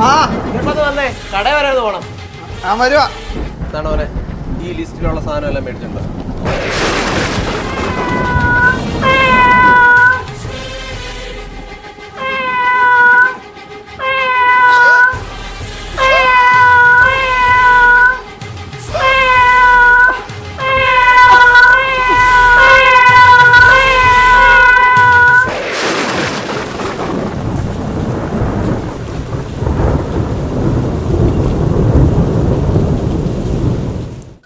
ആ. ഇങ്ങോട്ടൊന്ന് വന്നേ. കട വരെ പോണം. ഞാൻ വരുവാ. എന്താണ് മോനെ ഈ ലിസ്റ്റിലുള്ള സാധനം എല്ലാം മേടിച്ചിട്ടുണ്ടോ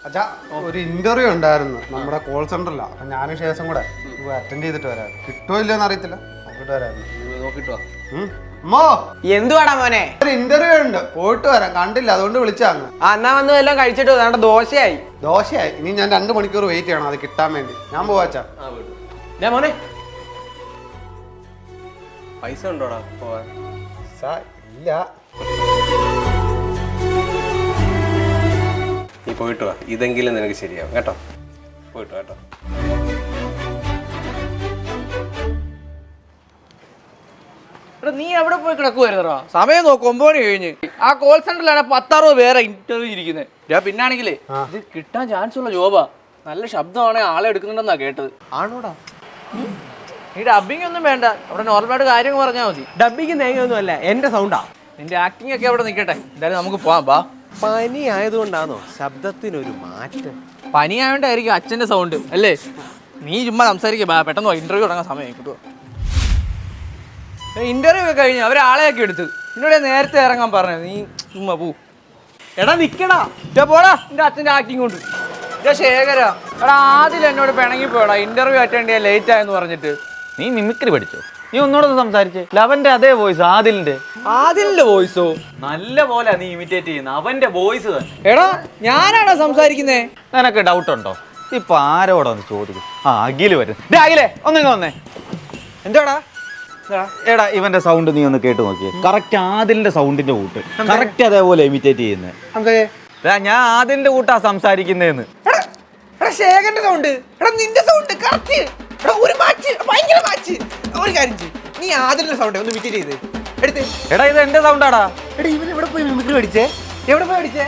അച്ഛാ ഒരു ഇന്റർവ്യൂ ഉണ്ടായിരുന്നു നമ്മുടെ കോൾ സെന്ററില അപ്പൊ ഞാനും ശേഷം കൂടെ അറ്റൻഡ് ചെയ്തിട്ട് വരാം കിട്ടോ ഇല്ലയോന്ന് അറിയത്തില്ല. നോക്കിട്ട് വരായിരുന്നു. നീ നോക്കിട്ട്. വാ ഉം. അമ്മോ! എന്തുവാടാ മോനെ? ഒരു ഇന്റർവ്യൂ ഉണ്ട്. പോയിട്ട് വരാം. കണ്ടില്ല അതുകൊണ്ട് വിളിച്ചാണ് ആ എന്നാ വന്ന് എല്ലാം കഴിച്ചിട്ട് വേണ്ട ദോശയായി. ദോശയായി. ഇനി ഞാൻ രണ്ട് മണിക്കൂർ വെയിറ്റ് ചെയ്യണം. അത് കിട്ടാൻ വേണ്ടി. ഞാൻ പോവാച്ചാ ആ വീട്ടു ഞാൻ മോനെ. പൈസ ഉണ്ടോടാ പോവാൻ? സാ ഇല്ല. നീ പോയിട്ട് വാ. ഇതെങ്കിലും നിനക്ക് ശരിയാവും. കേട്ടോ? പോയിട്ട് കേട്ടോ. എടാ നീ എവിടെ പോയി കിടക്കുവായിരുന്നോ സമയം നോക്കും ഒമ്പത് മണി കഴിഞ്ഞ്. ആ കോൾ സെന്ററിലാണ് പത്താറുപത് പേരെ ഇന്റർവ്യൂ ഇരിക്കുന്നത് ഞാൻ പിന്നാണെങ്കിലേ ഇത് കിട്ടാൻ ചാൻസ് ഉള്ള ജോബാ നല്ല ശബ്ദമാണ് ആളെ എടുക്കുന്നുണ്ടെന്നാ കേട്ടത്. ആണോടാ? ഈ ഡബിങ് ഒന്നും വേണ്ട. അവിടെ നോർമലായിട്ട് കാര്യങ്ങൾ പറഞ്ഞാൽ മതി. ഡബിങ് തേങ്ങയൊന്നും അല്ല എന്റെ സൗണ്ടാ നിന്റെ ആക്ടിംഗ് ഒക്കെ അവിടെ നിൽക്കട്ടെ എന്തായാലും നമുക്ക് പോവാം ബാ പനി ആയതുകൊണ്ടാണോ ശബ്ദത്തിനൊരു മാറ്റം? പനി ആയതുകൊണ്ടായിരിക്കും അച്ഛന്റെ സൗണ്ട് അല്ലേ? നീ ചുമ്മാ സംസാരിക്കുക പെട്ടെന്ന് ഇന്റർവ്യൂ തുടങ്ങാൻ സമയം കിട്ടുമോ ഇന്റർവ്യൂ ഒക്കെ കഴിഞ്ഞു അവരെ ആളെയൊക്കെ എടുത്ത്. നിന്നോട് നേരത്തെ ഇറങ്ങാൻ പറഞ്ഞു നീ ചുമ്മാ പോ. എടാ നിക്കടാ. ഇതാ പോടാ എന്റെ അച്ഛന്റെ ആക്ടിങ് കൊണ്ട്. ഇതാ ശേഖര. എടാ ആദ്യം എന്നോട് പിണങ്ങി പോടാ ഇന്റർവ്യൂ അറ്റൻഡ് ചെയ്യാൻ ലേറ്റ് ആയെന്ന് പറഞ്ഞിട്ട്. നീ മിമിക്രി പഠിച്ചോ? നീ ഒന്നുകൂടെ ഒന്ന് സംസാരിച്ചേ. ലവന്റെ അതേ വോയിസ് ആദിലിന്റെ. ആദിലിന്റെ വോയിസോ നല്ല പോലെ നീ ഇമിറ്റേറ്റ് ചെയ്യുന്ന അവന്റെ വോയിസ് തന്നെ. എടാ ഞാനാണോ സംസാരിക്കുന്നേ? നിനക്ക് ഡൗട്ട് ഉണ്ടോ? ഇപ്പൊ ആരോടാ ഒന്ന് ചോദിക്കും ആ അഖിൽ വരും ഡേ അഖിലേ ഒന്നിങ്ങ വന്നേ. എന്താടാ? എടാ ഇവന്റെ സൗണ്ട് നീ ഒന്ന് കേട്ട് നോക്കിയേ. കറക്റ്റ് ആദിലിന്റെ സൗണ്ടിന്റെ കൂട്ട്. കറക്റ്റ് അതേപോലെ ഇമിറ്റേറ്റ് ചെയ്യുന്നത് ഞാൻ ആദിലിന്റെ കൂട്ടാ സംസാരിക്കുന്നേന്ന്. എടാ ശേഖരന്റെ സൗണ്ട് എടാ നിന്റെ സൗണ്ട് കറക്റ്റ് ഒരു മാച്ച് ഭയങ്കര മാച്ച്. ഒരു കാര്യം ചെയ്യ്. നീ ആദ്യത്തെ സൗണ്ട് ഒന്ന് വിറ്റ് ചെയ്ത്. എടുത്ത്. എടാ ഇത് എന്റെ സൗണ്ടാടാ എടാ ഇവൻ എവിടെ പോയി മിമിക്രി പഠിച്ചേ? എവിടെ പോയി പഠിച്ചേ?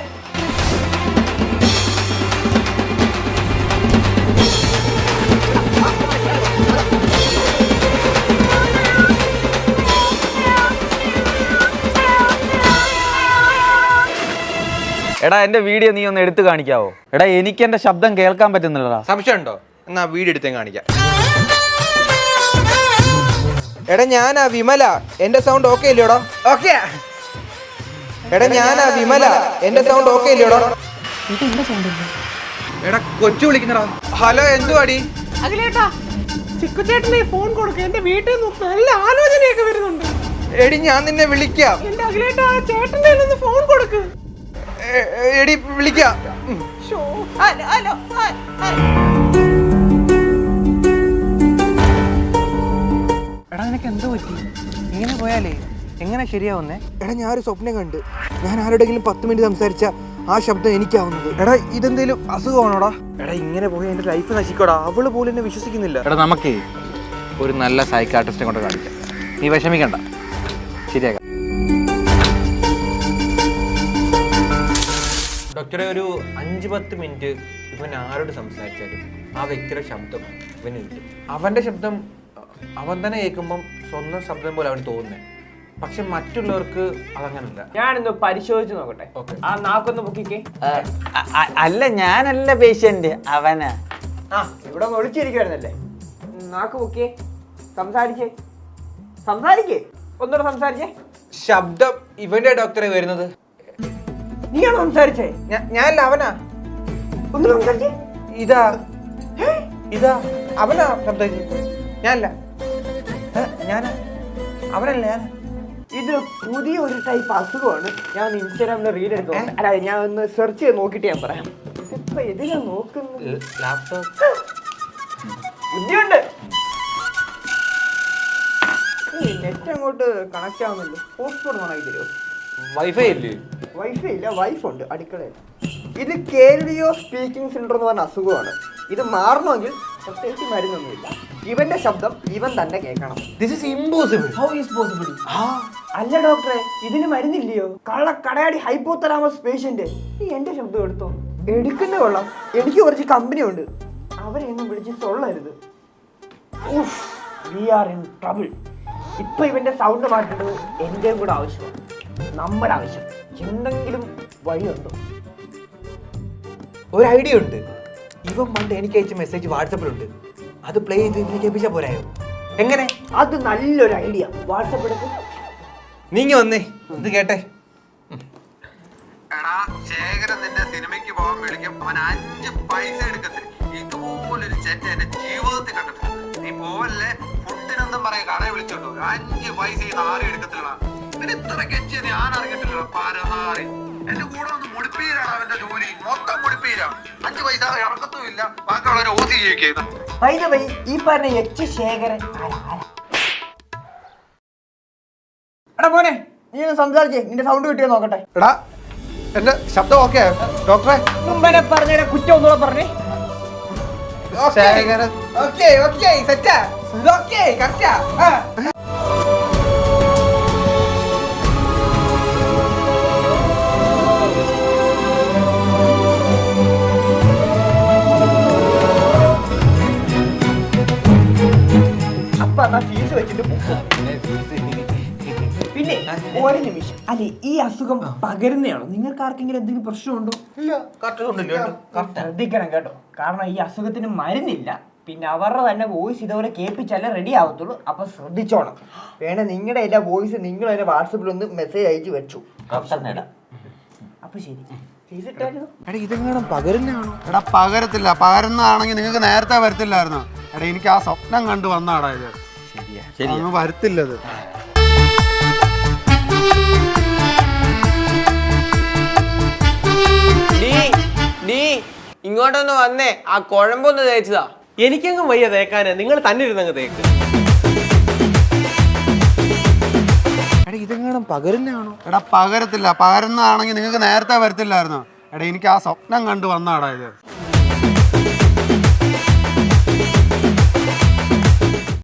എടാ എന്റെ വീഡിയോ നീ ഒന്ന് എടുത്തു കാണിക്കാവോ? എടാ എനിക്ക് എന്റെ ശബ്ദം കേൾക്കാൻ പറ്റുന്നില്ലടാ. സംശയമുണ്ടോ? എന്നാ വീഡിയോ എടുത്തേ കാണിക്കാം. എടാ ഞാനാ വിമല. എന്റെ സൗണ്ട് ഓക്കെ ഇല്ലയോടാ ഓക്കെ എടാ ഞാനാ വിമല. എന്റെ സൗണ്ട് ഓക്കെ ഇല്ലയോടാ എടാ കൊച്ചു വിളിക്കുന്നടാ. ഹലോ എന്തുവാടി? അഖിലേട്ടാ ചിക്കുചേട്ടനെ ഫോൺ കൊടുക്ക. എന്റെ വീട്ടിൽ നിന്ന് നല്ല ആലോചനയൊക്കെ വരുന്നുണ്ട്. എടി ഞാൻ നിന്നെ വിളിക്കാം. എന്റെ അഖിലേട്ടാ ചേട്ടൻ ചേട്ടന്റെ ഒന്ന് ഫോൺ കൊടുക്ക്. എടി വിളിക്കാം. ഹലോ പറ്റി ഇങ്ങനെ പോയാലേ? എങ്ങനെ ശരിയാവുന്നേ? എടാ ഞാൻ ഒരു സ്വപ്നം കണ്ട്. ഞാൻ ആരോടെങ്കിലും പത്ത് മിനിറ്റ് സംസാരിച്ച ആ ശബ്ദം എനിക്കാവുന്നത്. എടാ ഇതെന്തേലും അസുഖമാണോടാ? എടാ ഇങ്ങനെ പോയി എന്റെ ലൈഫ് നശിക്കോടാ. അവൾ പോലും എന്നെ വിശ്വസിക്കുന്നില്ല. എടാ നമുക്ക് ഒരു നല്ല സൈക്കാട്രിസ്റ്റിനെ കൊണ്ട് കാണിക്കാം. നീ വിഷമിക്കണ്ട. ശരിയാക്കാം. ഡോക്ടറെ ഒരു അഞ്ച് പത്ത് മിനിറ്റ് ഇവൻ ആരോട് സംസാരിച്ചാലും ആ വ്യക്തിയുടെ ശബ്ദം ഇവന് കിട്ടും. അവന്റെ ശബ്ദം അവൻ തന്നെ കേൾക്കുമ്പം സ്വന്തം ശബ്ദം പോലെ അവന് തോന്നുന്നത് പക്ഷെ മറ്റുള്ളവർക്ക് അതങ്ങനല്ല. ഞാനിന്ന് പരിശോധിച്ച് നോക്കട്ടെ. ആ നാക്കൊന്ന് പൊക്കിക്കേ. അല്ല ഞാനല്ല പേഷ്യന്റ് അവനാ. ആ ഇവിടെ ഒളിച്ചിരിക്കുവായിരുന്നല്ലേ നാക്ക് പൊക്കിയേ. സംസാരിച്ചേ. സംസാരിക്കേ. ഒന്നുകൂടെ സംസാരിച്ചേ. ശബ്ദം ഇവന്റെ ഡോക്ടറെ വരുന്നത്. നീയാണ് സംസാരിച്ചേ? ഞാൻ ഞാനല്ല അവനാ. ഒന്ന് സംസാരിച്ചേ. ഇതാ. ഇതാ. അവനാ സംസാരിച്ചേ ഞാനല്ല. ഏ, അവരല്ലേ? ഇത് പുതിയ ഒരു ടൈപ്പ് അസുഖമാണ്. ഞാൻ ഇൻസ്റ്റാഗ്രാമിൽ റീൽ എടുത്തു. അല്ല ഞാൻ ഒന്ന് സെർച്ച് ചെയ്ത് നോക്കിയിട്ട് ഞാൻ പറയാം. ഇപ്പൊ എതിനാ നോക്കുന്നത്? ലാപ്ടോപ്പ് ബുദ്ധിയുണ്ട്. നെറ്റ് അങ്ങോട്ട് കണക്ട് ആവുന്നില്ല ഹോട്ട്സ്പോട്ട് കണക്ട് തരുമോ വൈഫൈ ഇല്ലേ? വൈഫൈ ഇല്ല വൈഫ് ഉണ്ട് അടുക്കളയിൽ. ഇത് കേൾവിയോ സ്പീക്കിംഗ് സിൻഡ്രോം എന്ന് പറഞ്ഞ അസുഖമാണ്. ഇത് മാറണമെങ്കിൽ പ്രത്യേകിച്ച് മരുന്നൊന്നുമില്ല. ഇവന്റെ ശബ്ദം ഇവൻ തന്നെ കേൾക്കണം. This is impossible how is possible ആ. അല്ല ഡോക്ടറെ ഇതിന് മരുന്നില്ലയോ? കള്ള കടയാടി ഹൈപ്പോതലാമസ് പേഷ്യന്റ് നീ എന്റെ ശബ്ദം എടുത്തോ? എടുക്കുന്ന കൊള്ളാം. എനിക്ക് കുറച്ച് കമ്പനി ഉണ്ട്. അവരെയൊന്നും വിളിച്ച് തൊള്ളരുത്. വി ആർ ഇൻ ട്രബിൾ ഇപ്പൊ ഇവന്റെ സൗണ്ട് മാറ്റേണ്ടത് എന്റെയും കൂടെ ആവശ്യമാണ്. നമ്മുടെ ആവശ്യം. എന്തെങ്കിലും വഴിയുണ്ടോ? ഒരു ഐഡിയ ഉണ്ട്. ഇവൻ പണ്ട് എനിക്ക് അയച്ച മെസ്സേജ് വാട്സപ്പിലുണ്ട് അത് പ്ലേ ചെയ്ത് ഇതിനെ കേൾപ്പിച്ചാൽ പോരായോ? എങ്ങനെ? അത് നല്ലൊരു ഐഡിയ. വാട്സപ്പ് എടുത്ത് നീങ്ങി വന്നേ. ഇത് കേട്ടെ. എടാ ശേഖരൻ നിന്റെ സിനിമയ്ക്ക് പോകാൻ വിളിക്കും. അവൻ അഞ്ച് പൈസ എടുക്കത്തില്ല. ഇതുപോലൊരു ചെറ്റ എന്റെ ജീവിതത്തിൽ കണ്ടിട്ടില്ല. നീ പോവല്ലേ? ഫുഡിനൊന്നും പറയാൻ കടയെ വിളിച്ചോട്ടു അഞ്ച് പൈസ ഈ നാറി എടുക്കത്തില്ല പിന്നെ ഇത്ര കെച്ചി ഞാൻ അറിഞ്ഞിട്ടില്ല പാരനാറി. എന്റെ കൂടെ ഒന്ന് മുടിപ്പീരാണ് അവന്റെ ജോലി. മൊത്തം മുടിപ്പീരാ അഞ്ച് പൈസ ഇറക്കത്തുമില്ല. ബാക്കിയുള്ളവരെ ഓസി ചെയ്യിക്കുന്ന വൈക ഈ പറഞ്ഞ എച്ച് ശേഖരൻ? എടാ മോനെ നീ ഒന്ന് സംസാരിച്ചേ. നിന്റെ സൗണ്ട് കിട്ടിയോ നോക്കട്ടെ. എടാ എന്റെ ശബ്ദം ഓക്കെ ഡോക്ടറെ മുമ്പനെ പറഞ്ഞ കുറ്റം ഒന്നുകൂടെ പറഞ്ഞേ. ശേഖരൻ. ഓക്കെ ഓക്കെ സെറ്റാ ഓക്കെ കറക്റ്റാ ഒരു നിമിഷം. അല്ലെ ഈ അസുഖം പകരുന്നതാണോ നിങ്ങൾക്ക് ആർക്കെങ്കിലും എന്തെങ്കിലും പ്രശ്നമുണ്ടോ? ശ്രദ്ധിക്കണം കേട്ടോ. കാരണം ഈ അസുഖത്തിന് മരുന്നില്ല. പിന്നെ അവരുടെ തന്നെ വോയിസ് ഇതുപോലെ കേൾപ്പിച്ചാലേ റെഡി ആവത്തുള്ളൂ. അപ്പൊ ശ്രദ്ധിച്ചോണം. വേണ നിങ്ങളുടെ എല്ലാ വോയിസ് നിങ്ങൾ തന്നെ വാട്സപ്പിൽ ഒന്ന് മെസ്സേജ് അയച്ചു വെച്ചു. അപ്പൊ ശരി. എടാ ഇതെങ്ങനെ പകരുന്നതാണോ? എടാ പകരത്തില്ല. പകരുന്നതാണെങ്കിൽ നിങ്ങൾക്ക് നേരത്തെ വരത്തില്ലായിരുന്നു? എടാ എനിക്ക് ആ സ്വപ്നം കണ്ടു വന്നാടാ ഇത്. ശരിയാ. വരത്തില്ലത്. ഇങ്ങോട്ടൊന്ന് വന്നേ. ആ കുഴമ്പൊന്ന് തേച്ചതാ. എനിക്കങ്ങ് വയ്യ തേക്കാന്. നിങ്ങൾ തന്നെ ഇരുന്നങ്ങ് തേക്ക്. എടാ ഇതെങ്ങനെ പകരുന്നതാണോ? എടാ പകരത്തില്ല. പകരുന്നതാണെങ്കിൽ നിങ്ങൾക്ക് നേരത്തെ വരത്തില്ലായിരുന്നോ? എടാ എനിക്ക് ആ സ്വപ്നം കണ്ടു വന്നാടാ ഇത്.